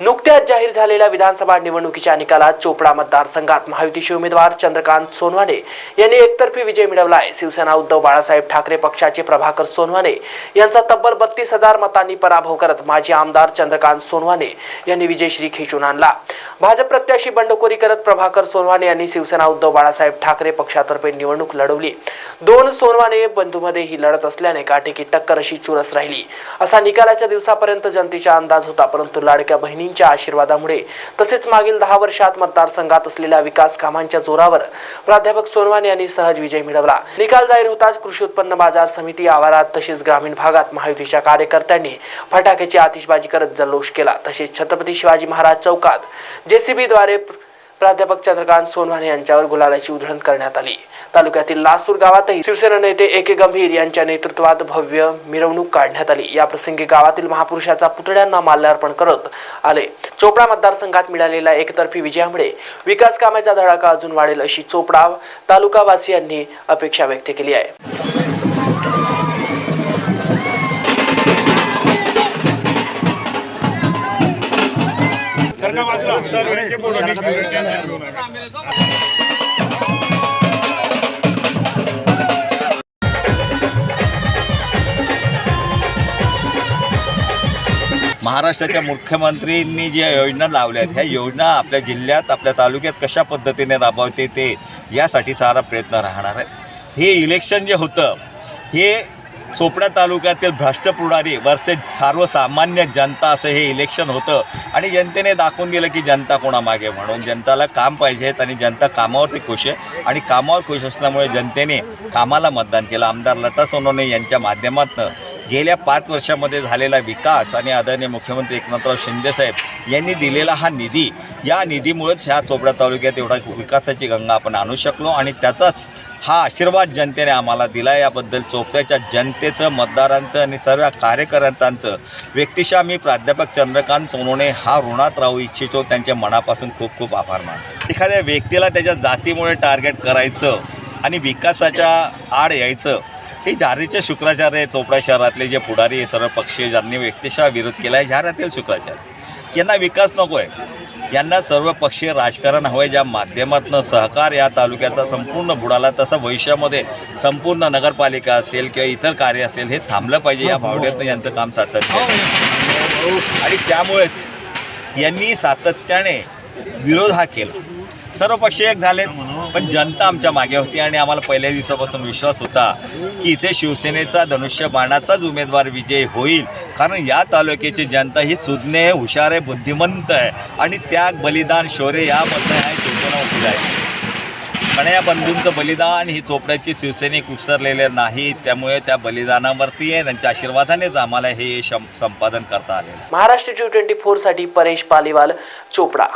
नुकत्याच जाहीर झालेल्या विधानसभा निवडणुकीच्या निकालात चोपडा मतदारसंघात महायुतीचे उमेदवार चंद्रकांत सोनवाने यांनी एकतर्फी विजय मिळवला आहे. शिवसेना उद्धव बाळासाहेब ठाकरे पक्षाचे प्रभाकर सोनवाने यांचा तब्बल बत्तीस हजार मतांनी पराभव करत माजी आमदार चंद्रकांत सोनवाने यांनी विजयश्री खेचून आणला. भाजप प्रत्याशी बंडखोरी करत प्रभाकर सोनवाने यांनी शिवसेना उद्धव बाळासाहेब ठाकरे पक्षातर्फे निवडणूक लढवली. दोन सोनवाने बंधूमध्ये ही लढत असल्याने काटेकी टक्कर अशी चुरस राहिली. असा निकालाच्या दिवसापर्यंत जनतेचा अंदाज होता परंतु लाडक्या बहिणींच्या आशीर्वादामुळे तसेच मागील दहा वर्षात मतदारसंघात असलेल्या विकास कामांच्या जोरावर प्राध्यापक सोनवाने यांनी सहज विजय मिळवला. निकाल जाहीर होताच कृषी उत्पन्न बाजार समिती आवारात तसेच ग्रामीण भागात महायुतीच्या कार्यकर्त्यांनी फटाक्याची आतिषबाजी करत जल्लोष केला. तसेच छत्रपती शिवाजी महाराज चौकात जेसीबीद्वारे प्राध्यापक चंद्रकांत सोनवाने यांच्यावर गुलालाची उधळण करण्यात आली. तालुक्यातील लासूर गावातही शिवसेना नेते ए के गंभीर यांच्या नेतृत्वात भव्य मिरवणूक काढण्यात आली. या प्रसंगी गावातील महापुरुषाचा पुतळ्यांना माल्यार्पण करत आले. चोपडा मतदारसंघात मिळालेल्या एकतर्फी विजयामुळे विकास कामाचा धडाका अजून वाढेल अशी चोपडा तालुकावासियांनी अपेक्षा व्यक्त केली आहे. महाराष्ट्राच्या मुख्यमंत्रींनी ज्या योजना लावल्या आहेत ह्या योजना आपल्या जिल्ह्यात आपल्या तालुक्यात कशा पद्धतीने राबवते ते यासाठी सारा प्रयत्न राहणार आहे. हे इलेक्शन जे होतं हे चोपडा तालुक्यातील भ्रष्ट पुढारी वर्सेस सर्वसामान्य जनता असं हे इलेक्शन होतं. आणि जनतेने दाखवून दिलं की जनता कोणामागे म्हणून. जनताला काम पाहिजेत आणि जनता कामावरती खुश आहे. आणि कामावर खुश असल्यामुळे जनतेने कामाला मतदान केलं. आमदार लता सोनवणे यांच्या माध्यमातून गेल्या पाच वर्षामध्ये झालेला विकास आणि आदरणीय मुख्यमंत्री एकनाथराव शिंदेसाहेब यांनी दिलेला हा निधी या निधीमुळेच ह्या चोपडा तालुक्यात एवढा विकासाची गंगा आपण आणू शकलो आणि त्याचाच हा आशीर्वाद जनतेने आम्हाला दिला. याबद्दल चोपड्याच्या जनतेचं मतदारांचं आणि सर्व कार्यकर्त्यांचं व्यक्तिशः मी प्राध्यापक चंद्रकांत सोनोने हा ऋणात राहू इच्छितो. त्यांच्या मनापासून खूप खूप आभार मानतो. एखाद्या व्यक्तीला त्याच्या जातीमुळे टार्गेट करायचं आणि विकासाच्या आड यायचं हे जारीचे शुक्राचार्य चोपडा शहरातले जे पुढारी सर्व पक्षीय ज्यांनी व्यक्तिशः विरोध केला आहे जाऱ्यातील शुक्राचार्य. यांना विकास नको आहे. यांना सर्व पक्षीय राजकारण हवं आहे ज्या माध्यमातून सहकार या तालुक्याचा संपूर्ण बुडाला तसं भविष्यामध्ये संपूर्ण नगरपालिका असेल किंवा इतर कार्य असेल हे थांबलं पाहिजे या भावनेतनं यांचं काम सातत्य आणि त्यामुळेच यांनी सातत्याने विरोध हा केला. सर्व पक्षीय एक झालेत. पण जनता आमच्या मागे होती आणि आम्हाला पहिल्या दिवसापासून विश्वास होता की इथे शिवसेनेचा धनुष्यबाणाचाच उमेदवार विजय होईल. कारण या तालुक्याची जनता ही सुज्ञ हुशार आहे बुद्धिमंत आहे आणि त्याग बलिदान शौर्य यामधनं आहे शिवसेना उभी आहे. पण या बंधूंचं बलिदान ही चोपड्याची शिवसैनिक विसरलेले नाही त्यामुळे त्या बलिदानावरती आहे त्यांच्या आशीर्वादानेच आम्हाला हे संपादन करता आले महाराष्ट्र टी ट्वेंटी फोरसाठी परेश पालीवाल चोपडा.